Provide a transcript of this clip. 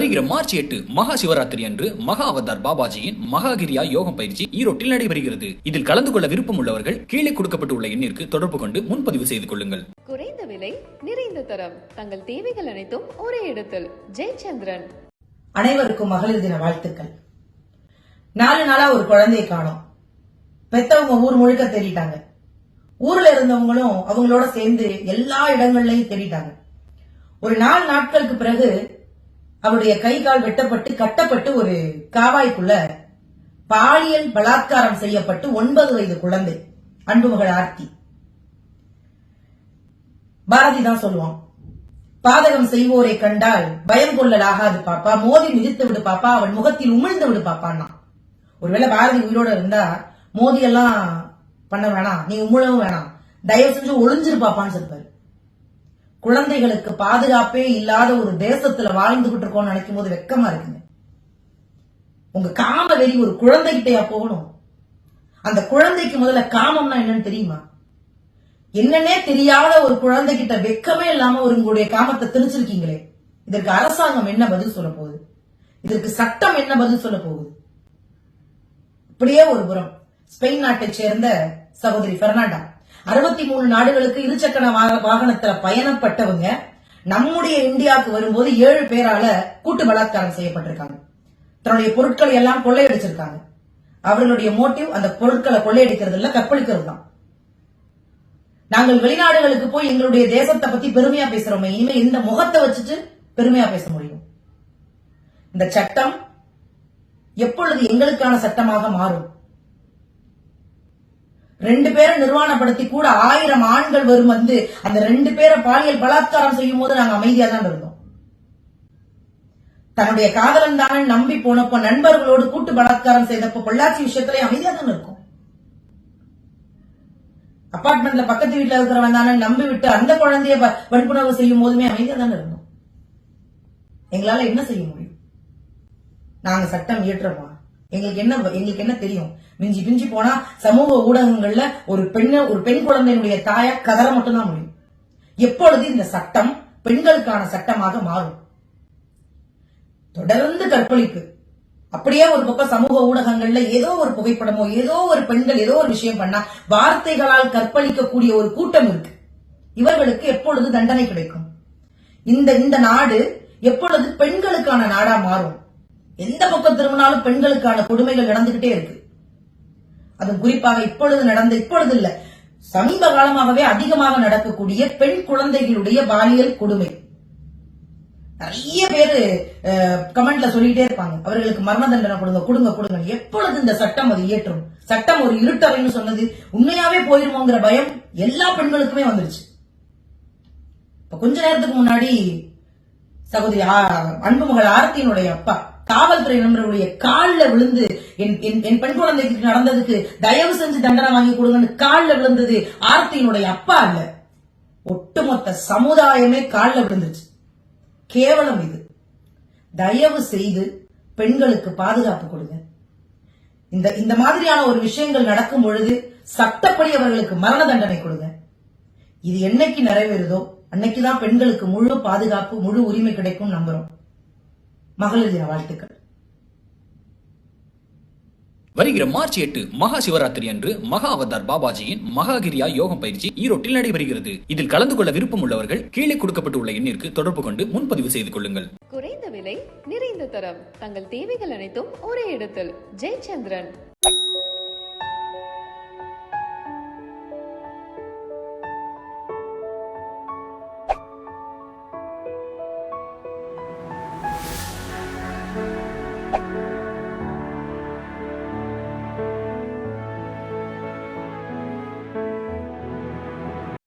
வருகிற மார்ச் எட்டு மகா சிவராத்திரி அன்று மகா அவதார் பாபாஜியின் மகாகிரியா யோகம் பயிற்சி ஈரோட்டில் நடைபெறுகிறது. இதில் கலந்து கொள்ள விருப்பம் உள்ளவர்கள் கீழே கொடுக்கப்பட்டுள்ள எண்ணிற்கு தொடர்பு கொண்டு முன்பதிவு செய்து கொள்ளுங்கள். குறைந்த விலை நிறைந்த தரம். தங்கள் தேவைகள் அனைத்தும் ஒரே இடத்தில். ஜெயச்சந்திரன். அனைவருக்கும் மகளிர் தின வாழ்த்துக்கள். நாலு நாளா ஒரு குழந்தையை காணோம். பெத்தவங்க ஊர் முழுக்க தேடிட்டாங்க. ஊர்ல இருந்தவங்களும் அவங்களோட சேர்ந்து எல்லா இடங்கள்லயும் தேடிட்டாங்க. ஒரு நாலு நாட்களுக்கு பிறகு அவருடைய கை கால் வெட்டப்பட்டு கட்டப்பட்டு ஒரு காவாய்க்குள்ள பாலியல் பலாத்காரம் செய்யப்பட்டு ஒன்பது வயது குழந்தை அன்புமகள் ஆர்த்தி. பாரதி தான் சொல்லுவான் பாதகம் செய்வோரை கண்டால் பயம் கொள்ளலாகாது பாப்பா மோதி மிதித்து விடு பாப்பா அவன் முகத்தில் உமிழ்ந்து விடு பாப்பான்னா. ஒருவேளை பாரதி உயிரோட இருந்தா மோதி எல்லாம் பண்ண வேணாம் நீ உமிழவும் வேணாம் தயவு செஞ்சு ஒளிஞ்சிரு பாப்பான்னு சொல்லுவாரு குழந்தைகளுக்கு பாதுகாப்பே இல்லாத ஒரு தேசத்துல வாழ்ந்துகிட்டு இருக்கோம்னு நினைக்கும் போது வெக்கமா இருக்குங்க. உங்க காம வெறி ஒரு குழந்தைகிட்டயா போகணும்? அந்த குழந்தைக்கு முதல்ல காமம்னா என்னன்னு தெரியுமா? என்னன்னே தெரியாத ஒரு குழந்தைகிட்ட வெக்கமே இல்லாம ஒரு உங்களுடைய காமத்தை திணிச்சிருக்கீங்களே. இதற்கு அரசாங்கம் என்ன பதில் சொல்ல போகுது? இதற்கு சட்டம் என்ன பதில் சொல்ல போகுது? இப்படியே ஒரு புறம். ஸ்பெயின் நாட்டை சேர்ந்த சகோதரி பெர்னாண்டா. அறுபத்தி மூணு நாடுகளுக்கு இருசக்கர வாகனத்துல பயணப்பட்டவங்க நம்முடைய இந்தியாவுக்கு வரும்போது ஏழு பேரால கூட்டு பலாத்காரம் செய்யப்பட்டிருக்காங்க. தன்னுடைய பொருட்களை எல்லாம் கொள்ளையடிச்சிருக்காங்க. அவர்களுடைய மோட்டிவ் அந்த பொருட்களை கொள்ளையடிக்கிறது இல்ல கற்பழிக்கிறது தான் நாங்கள் வெளிநாடுகளுக்கு போய் எங்களுடைய தேசத்தை பத்தி பெருமையா பேசுறோமே இனிமே இந்த முகத்தை வச்சுட்டு பெருமையா பேச முடியும். இந்த சட்டம் எப்பொழுது எங்களுக்கான சட்டமாக மாறும்? ரெண்டு பேரை நிர்வாணப்படுத்தி கூட ஆயிரம் ஆண்கள் வரும் வந்து அந்த ரெண்டு பேரை பாலியல் பலாத்காரம் செய்யும் போது நாங்க அமைதியா தான் இருந்தோம். தன்னுடைய காதலன் தானே நம்பி போனப்போ நண்பர்களோடு கூட்டு பலாத்காரம் செய்தப்போ பொள்ளாச்சி விஷயத்திலே அமைதியா தான் இருக்கும். அபார்ட்மெண்ட்ல பக்கத்து வீட்டுல இருக்கிறவன் தானே நம்பி விட்டு அந்த குழந்தைய வன்புணர்வு செய்யும் போதுமே அமைதியா தானே இருந்தோம். எங்களால என்ன செய்ய முடியும்? நாங்க சட்டம் இயற்றுறோமா எங்களுக்கு என்ன எங்களுக்கு என்ன தெரியும்? மிஞ்சி பிஞ்சி போனா சமூக ஊடகங்கள்ல ஒரு பெண்ண ஒரு பெண் குழந்தையினுடைய தாயா கதற மட்டும்தான் முடியும். எப்பொழுது இந்த சட்டம் பெண்களுக்கான சட்டமாக மாறும்? தொடர்ந்து கற்பழிப்பு. அப்படியே ஒரு பக்கம் சமூக ஊடகங்கள்ல ஏதோ ஒரு புகைப்படமோ ஏதோ ஒரு பெண்கள் ஏதோ ஒரு விஷயம் பண்ணா வார்த்தைகளால் கற்பழிக்கக்கூடிய ஒரு கூட்டம் இருக்கு. இவர்களுக்கு எப்பொழுது தண்டனை கிடைக்கும்? இந்த இந்த நாடு எப்பொழுது பெண்களுக்கான நாடா மாறும்? எந்த பக்கம் திரும்பினாலும் பெண்களுக்கான கொடுமைகள் நடந்துகிட்டே இருக்கு. அது குறிப்பாக இப்பொழுது நடந்த இப்பொழுது இல்ல. சமீப காலமாகவே அதிகமாக நடக்கக்கூடிய பெண் குழந்தைகளுடைய பாலியல் கொடுமை. நிறைய பேரு கமெண்ட்ல சொல்லிட்டே இருப்பாங்க. அவர்களுக்கு மரண தண்டனை கொடுங்க கொடுங்க கொடுங்க எப்பொழுது இந்த சட்டம் அது இயற்றும்? சட்டம் ஒரு இருட்டவைன்னு சொன்னது உண்மையாவே போயிருமோங்கிற பயம் எல்லா பெண்களுக்குமே வந்துருச்சு. இப்ப கொஞ்ச நேரத்துக்கு முன்னாடி சகோதரி ஆ- அன்புமகள் ஆர்த்தியினுடைய அப்பா காவல்துறை நண்பர்களுடைய காலில் விழுந்து என் என்- என் பெண் குழந்தைக்கு நடந்ததுக்கு தயவு செஞ்சு தண்டனை வாங்கி கொடுங்கன்னு காலில் விழுந்தது ஆர்த்தியினுடைய அப்பா அல்ல. ஒட்டுமொத்த சமுதாயமே காலில் விழுந்துச்சு கேவலம் இது. தயவு செய்து பெண்களுக்கு பாதுகாப்பு கொடுங்க. இந்த இந்த மாதிரியான ஒரு விஷயங்கள் நடக்கும் பொழுது சட்டப்படி அவர்களுக்கு மரண தண்டனை கொடுங்க. இது என்னைக்கு நிறைவேறுதோ அன்னைக்குதான் பெண்களுக்கு முழு பாதுகாப்பு முழு உரிமை கிடைக்கும் நம்புறோம். மகளிர் தின வாழ்த்துக்கள். வருகிற மார்ச் எட்டு மகா சிவராத்திரி அன்று மகா அவதார் பாபாஜியின் மகாகிரியா யோகம் பயிற்சி ஈரோட்டில் நடைபெறுகிறது. இதில் கலந்து கொள்ள விருப்பம் உள்ளவர்கள் கீழே கொடுக்கப்பட்டுள்ள எண்ணிற்கு தொடர்பு கொண்டு முன்பதிவு செய்து கொள்ளுங்கள். குறைந்த விலை நிறைந்த தரம். தங்கள் தேவைகள் அனைத்தும் ஒரே இடத்தில். ஜெயச்சந்திரன். Bye.